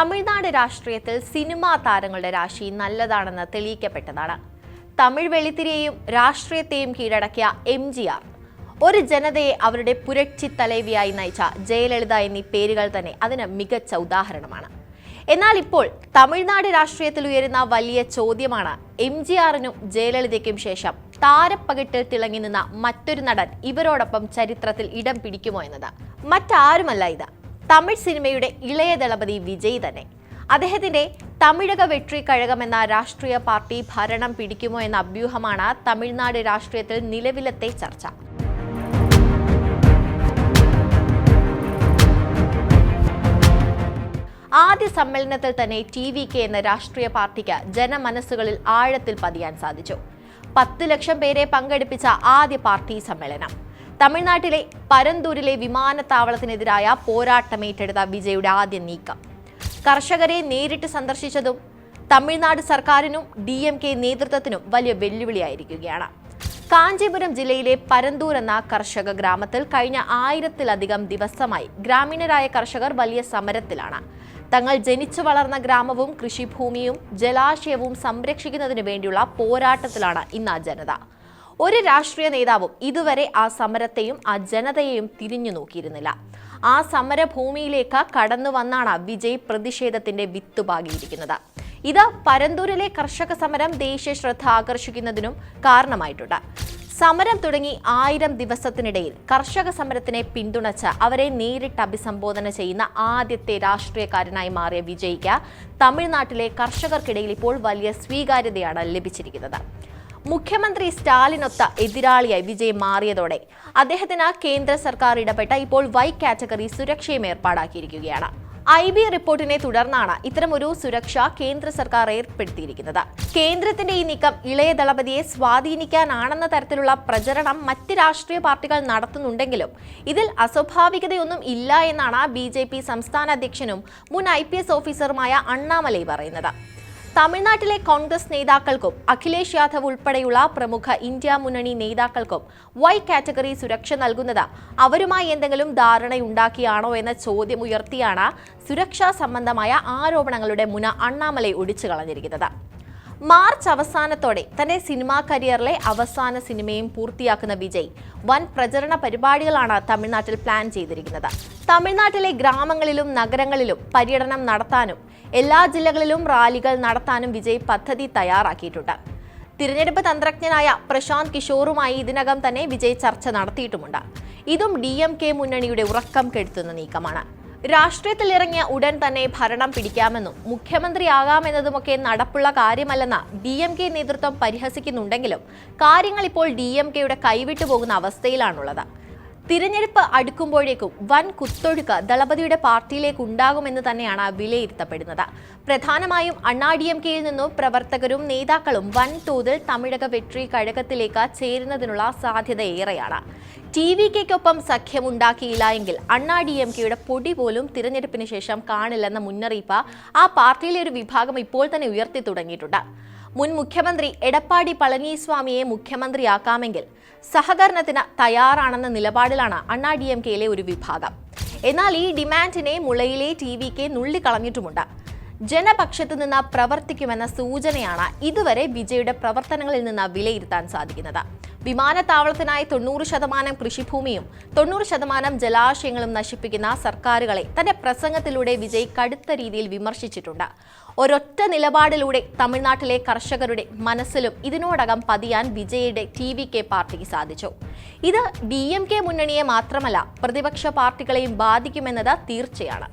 തമിഴ്നാട് രാഷ്ട്രീയത്തിൽ സിനിമാ താരങ്ങളുടെ രാശി നല്ലതാണെന്ന് തെളിയിക്കപ്പെട്ടതാണ്. തമിഴ് വെളിത്തിരിയെയും രാഷ്ട്രീയത്തെയും കീഴടക്കിയ എം ജി ആർ. ഒരു ജനതയെ അവരുടെ പുരക്ഷി തലവിയായി നയിച്ച ജയലളിത എന്നീ പേരുകൾ തന്നെ അതിന് മികച്ച ഉദാഹരണമാണ്. എന്നാൽ ഇപ്പോൾ തമിഴ്നാട് രാഷ്ട്രീയത്തിൽ ഉയരുന്ന വലിയ ചോദ്യമാണ് എം ജി ആറിനും ജയലളിതയ്ക്കും ശേഷം താരപ്പകിട്ടിൽ തിളങ്ങി നിന്ന മറ്റൊരു നടൻ ഇവരോടൊപ്പം ചരിത്രത്തിൽ ഇടം പിടിക്കുമോ എന്നത്. മറ്റാരുമല്ല ഇത്. തമിഴ് സിനിമയുടെ ഇളയ ദളപതി വിജയ് തന്നെ. അദ്ദേഹത്തിന്റെ തമിഴക വെട്രി കഴകം എന്ന രാഷ്ട്രീയ പാർട്ടി ഭരണം പിടിക്കുമോ എന്ന അഭ്യൂഹമാണ് തമിഴ്നാട് രാഷ്ട്രീയത്തിൽ നിലവിലത്തെ ചർച്ച. ആദ്യ സമ്മേളനത്തിൽ തന്നെ ടി വി കെ എന്ന രാഷ്ട്രീയ പാർട്ടിക്ക് ജനമനസ്സുകളിൽ ആഴത്തിൽ പതിയാൻ സാധിച്ചു. പത്ത് ലക്ഷം പേരെ പങ്കെടുപ്പിച്ച ആദ്യ പാർട്ടി സമ്മേളനം. തമിഴ്നാട്ടിലെ പരന്തൂരിലെ വിമാനത്താവളത്തിനെതിരായ പോരാട്ടമേറ്റെടുത്ത വിജയുടെ ആദ്യ നീക്കം. കർഷകരെ നേരിട്ട് സന്ദർശിച്ചതും തമിഴ്നാട് സർക്കാരിനും ഡി എം കെ നേതൃത്വത്തിനും വലിയ വെല്ലുവിളിയായിരിക്കുകയാണ്. കാഞ്ചീപുരം ജില്ലയിലെ പരന്തൂർ എന്ന കർഷക ഗ്രാമത്തിൽ കഴിഞ്ഞ ആയിരത്തിലധികം ദിവസമായി ഗ്രാമീണരായ കർഷകർ വലിയ സമരത്തിലാണ്. തങ്ങൾ ജനിച്ചു വളർന്ന ഗ്രാമവും കൃഷിഭൂമിയും ജലാശയവും സംരക്ഷിക്കുന്നതിന് വേണ്ടിയുള്ള പോരാട്ടത്തിലാണ് ഇന്ന് ജനത. ഒരു രാഷ്ട്രീയ നേതാവും ഇതുവരെ ആ സമരത്തെയും ആ ജനതയെയും തിരിഞ്ഞു നോക്കിയിരുന്നില്ല. ആ സമരഭൂമിയിലേക്ക് കടന്നു വന്നാണ് വിജയ് പ്രതിഷേധത്തിന്റെ വിത്ത് പാകിയിരിക്കുന്നത്. ഇത് പരന്തൂരിലെ കർഷക സമരം ദേശീയ ശ്രദ്ധ ആകർഷിക്കുന്നതിനും കാരണമായിട്ടുണ്ട്. സമരം തുടങ്ങി ആയിരം ദിവസത്തിനിടയിൽ കർഷക സമരത്തിനെ പിന്തുണച്ച് അവരെ നേരിട്ട് അഭിസംബോധന ചെയ്യുന്ന ആദ്യത്തെ രാഷ്ട്രീയക്കാരനായി മാറിയ വിജയ്ക്ക് തമിഴ്നാട്ടിലെ കർഷകർക്കിടയിൽ ഇപ്പോൾ വലിയ സ്വീകാര്യതയാണ് ലഭിച്ചിരിക്കുന്നത്. മുഖ്യമന്ത്രി സ്റ്റാലിനൊത്ത എതിരാളിയായി വിജയ് മാറിയതോടെ അദ്ദേഹത്തിന് കേന്ദ്ര സർക്കാർ ഇടപെട്ട ഇപ്പോൾ വൈ കാറ്റഗറി സുരക്ഷയും ഏർപ്പാടാക്കിയിരിക്കുകയാണ്. ഐ ബി റിപ്പോർട്ടിനെ തുടർന്നാണ് ഇത്തരമൊരു സുരക്ഷ കേന്ദ്ര സർക്കാർ ഏർപ്പെടുത്തിയിരിക്കുന്നത്. കേന്ദ്രത്തിന്റെ ഈ നീക്കം ഇളയ ദളപതിയെ സ്വാധീനിക്കാനാണെന്ന തരത്തിലുള്ള പ്രചരണം മറ്റ് രാഷ്ട്രീയ പാർട്ടികൾ നടത്തുന്നുണ്ടെങ്കിലും ഇതിൽ അസ്വാഭാവികതയൊന്നും ഇല്ല എന്നാണ് ബി സംസ്ഥാന അധ്യക്ഷനും മുൻ ഐ ഓഫീസറുമായ അണ്ണാമലൈ പറയുന്നത്. തമിഴ്നാട്ടിലെ കോൺഗ്രസ് നേതാക്കൾക്കും അഖിലേഷ് യാദവ് ഉൾപ്പെടെയുള്ള പ്രമുഖ ഇന്ത്യ മുന്നണി നേതാക്കൾക്കും വൈ കാറ്റഗറി സുരക്ഷ നൽകുന്നത് അവരുമായി എന്തെങ്കിലും ധാരണയുണ്ടാക്കിയാണോ എന്ന ചോദ്യം ഉയർത്തിയാണ് സുരക്ഷാ സംബന്ധമായ ആരോപണങ്ങളുടെ മുന അണ്ണാമലൈ ഒടിച്ചു കളഞ്ഞിരിക്കുന്നത്. മാർച്ച് അവസാനത്തോടെ തന്റെ സിനിമാ കരിയറിലെ അവസാന സിനിമയും പൂർത്തിയാക്കുന്ന വിജയ് വൻ പ്രചരണ പരിപാടികളാണ് തമിഴ്നാട്ടിൽ പ്ലാൻ ചെയ്തിരിക്കുന്നത്. തമിഴ്നാട്ടിലെ ഗ്രാമങ്ങളിലും നഗരങ്ങളിലും പര്യടനം നടത്താനും എല്ലാ ജില്ലകളിലും റാലികൾ നടത്താനും വിജയ് പദ്ധതി തയ്യാറാക്കിയിട്ടുണ്ട്. തിരഞ്ഞെടുപ്പ് തന്ത്രജ്ഞനായ പ്രശാന്ത് കിഷോറുമായി ഇതിനകം തന്നെ വിജയ് ചർച്ച നടത്തിയിട്ടുമുണ്ട്. ഇതും ഡി എം കെ മുന്നണിയുടെ ഉറക്കം കെടുത്തുന്ന നീക്കമാണ്. രാഷ്ട്രീയത്തിൽ ഇറങ്ങിയ ഉടൻ തന്നെ ഭരണം പിടിക്കാമെന്നും മുഖ്യമന്ത്രിയാകാമെന്നതുമൊക്കെ നടപ്പുള്ള കാര്യമല്ലെന്ന് ഡി എം കെ നേതൃത്വം പരിഹസിക്കുന്നുണ്ടെങ്കിലും കാര്യങ്ങൾ ഇപ്പോൾ ഡി എം കെയുടെ കൈവിട്ടു പോകുന്ന അവസ്ഥയിലാണുള്ളത്. തിരഞ്ഞെടുപ്പ് അടുക്കുമ്പോഴേക്കും വൻ കുത്തൊഴുക്ക് ദളപതിയുടെ പാർട്ടിയിലേക്ക് ഉണ്ടാകുമെന്ന് തന്നെയാണ് വിലയിരുത്തപ്പെടുന്നത്. പ്രധാനമായും അണ്ണാ ഡി എം കെയിൽ നിന്നും പ്രവർത്തകരും നേതാക്കളും വൻ തോതിൽ തമിഴക വെട്രി കഴകത്തിലേക്ക് ചേരുന്നതിനുള്ള സാധ്യത ഏറെയാണ്. ടി വി കെക്കൊപ്പം സഖ്യം ഉണ്ടാക്കിയില്ല എങ്കിൽ അണ്ണാ ഡി എം കെയുടെ പൊടി പോലും തിരഞ്ഞെടുപ്പിന് ശേഷം കാണില്ലെന്ന മുന്നറിയിപ്പ് ആ പാർട്ടിയിലെ ഒരു വിഭാഗം ഇപ്പോൾ തന്നെ ഉയർത്തി തുടങ്ങിയിട്ടുണ്ട്. മുൻ മുഖ്യമന്ത്രി എടപ്പാടി പളനിസ്വാമിയെ മുഖ്യമന്ത്രിയാക്കാമെങ്കിൽ സഹകരണത്തിന് തയ്യാറാണെന്ന നിലപാടിലാണ് അണ്ണാ ഡി എം കെയിലെ ഒരു വിഭാഗം. എന്നാൽ ഈ ഡിമാൻഡിനെ മുളയിലെ ടി വി കെ നുള്ളിക്കളഞ്ഞിട്ടുമുണ്ട്. ജനപക്ഷത്തു നിന്ന് പ്രവർത്തിക്കുമെന്ന സൂചനയാണ് ഇതുവരെ വിജയുടെ പ്രവർത്തനങ്ങളിൽ നിന്ന് വിലയിരുത്താൻ സാധിക്കുന്നത്. വിമാനത്താവളത്തിനായി തൊണ്ണൂറ് ശതമാനം കൃഷിഭൂമിയും തൊണ്ണൂറ് ശതമാനം ജലാശയങ്ങളും നശിപ്പിക്കുന്ന സർക്കാരുകളെ തന്റെ പ്രസംഗത്തിലൂടെ വിജയ് കടുത്ത രീതിയിൽ വിമർശിച്ചിട്ടുണ്ട്. ഒരൊറ്റ നിലപാടിലൂടെ തമിഴ്നാട്ടിലെ കർഷകരുടെ മനസ്സിലും ഇതിനോടകം പതിയാൻ വിജയുടെ ടി വി കെ പാർട്ടിക്ക് സാധിച്ചു. ഇത് ഡി എം കെ മുന്നണിയെ മാത്രമല്ല പ്രതിപക്ഷ പാർട്ടികളെയും ബാധിക്കുമെന്നത് തീർച്ചയാണ്.